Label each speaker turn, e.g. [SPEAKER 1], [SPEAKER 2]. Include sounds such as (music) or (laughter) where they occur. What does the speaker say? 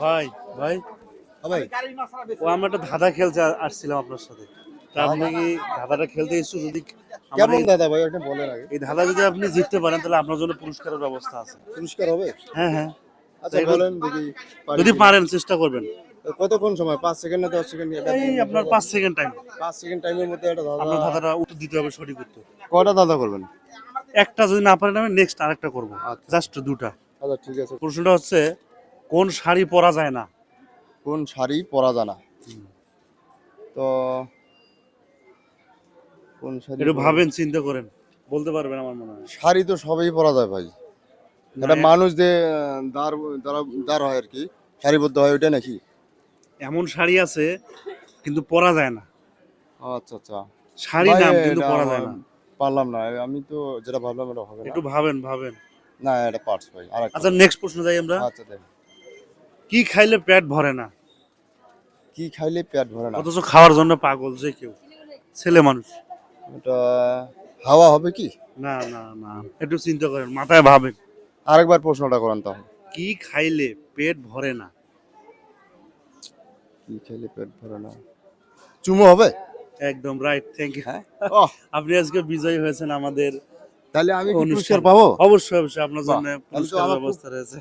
[SPEAKER 1] ভাই ভাই।
[SPEAKER 2] ভাই।
[SPEAKER 1] ও আমরা একটা ধাঁধা খেলতে আসছিলাম আপনার সাথে। তা আপনি কি ধাঁধাটা খেলতে ইচ্ছুক? যদি
[SPEAKER 2] কেমন দাদা ভাই? ওটা বলেন আগে।
[SPEAKER 1] এই ধাঁধা যদি আপনি জিততে পারেন তাহলে আপনার জন্য পুরস্কারের ব্যবস্থা আছে।
[SPEAKER 2] পুরস্কার হবে?
[SPEAKER 1] হ্যাঁ হ্যাঁ।
[SPEAKER 2] আচ্ছা বলেন দেখি
[SPEAKER 1] যদি পারেন চেষ্টা করবেন।
[SPEAKER 2] কতক্ষণ সময়? পাঁচ সেকেন্ড না দশ সেকেন্ড
[SPEAKER 1] এই আপনার পাঁচ সেকেন্ড টাইম
[SPEAKER 2] পাঁচ সেকেন্ড টাইমের মধ্যে একটা দাদা
[SPEAKER 1] আপনার ধাঁধাটা উত্তর দিতে হবে সঠিক উত্তর।
[SPEAKER 2] কয়টা দাদা করবেন?
[SPEAKER 1] একটা যদি না পারেন আমি নেক্সট আরেকটা করব।
[SPEAKER 2] আচ্ছা।
[SPEAKER 1] জাস্ট দুটা।
[SPEAKER 2] আচ্ছা ঠিক আছে।
[SPEAKER 1] প্রশ্নটা হচ্ছে কোন শাড়ি পরা যায় না?
[SPEAKER 2] কোন শাড়ি পরা জানা তো কোন শাড়ি
[SPEAKER 1] একটু ভাবেন চিন্তা করেন। বলতে পারবেন আমার মনে হয়।
[SPEAKER 2] শাড়ি তো সবই পরা যায় ভাই। এটা মানুষ যে দাঁড় দাঁড়া দাঁড় হয় আর কি সারিবদ্ধ হয় ওইটা নাকি?
[SPEAKER 1] এমন শাড়ি আছে কিন্তু পরা যায় না।
[SPEAKER 2] আচ্ছা আচ্ছা।
[SPEAKER 1] শাড়ি নাম কিন্তু পরা যায় না।
[SPEAKER 2] পারলাম না। আমি তো যেটা ভাবলাম এটা হবে না।
[SPEAKER 1] একটু ভাবেন ভাবেন।
[SPEAKER 2] না এটা পার্টস ভাই।
[SPEAKER 1] আচ্ছা নেক্সট প্রশ্ন যাই আমরা।
[SPEAKER 2] আচ্ছা দেখ
[SPEAKER 1] কি খাইলে পেট ভরে না?
[SPEAKER 2] কি খাইলে পেট ভরে না?
[SPEAKER 1] অথচ খাওয়ার জন্য পাগল যে কেউ। ছেলে মানুষ।
[SPEAKER 2] এটা হাওয়া হবে কি?
[SPEAKER 1] না না না একটু চিন্তা করেন মাথায় ভাবেন।
[SPEAKER 2] আরেকবার প্রশ্নটা করেন তাহলে।
[SPEAKER 1] কি খাইলে পেট ভরে না?
[SPEAKER 2] কি খাইলে পেট ভরে না? চুমো হবে?
[SPEAKER 1] একদম রাইট থ্যাংক ইউ
[SPEAKER 2] হ্যাঁ। (laughs)
[SPEAKER 1] আপনি আজকে বিজয়ী হয়েছেন আমাদের
[SPEAKER 2] তাহলে আমি। পুরস্কার পাবো?
[SPEAKER 1] অবশ্যই অবশ্যই আপনার জন্য পুরস্কার ব্যবস্থা রয়েছে।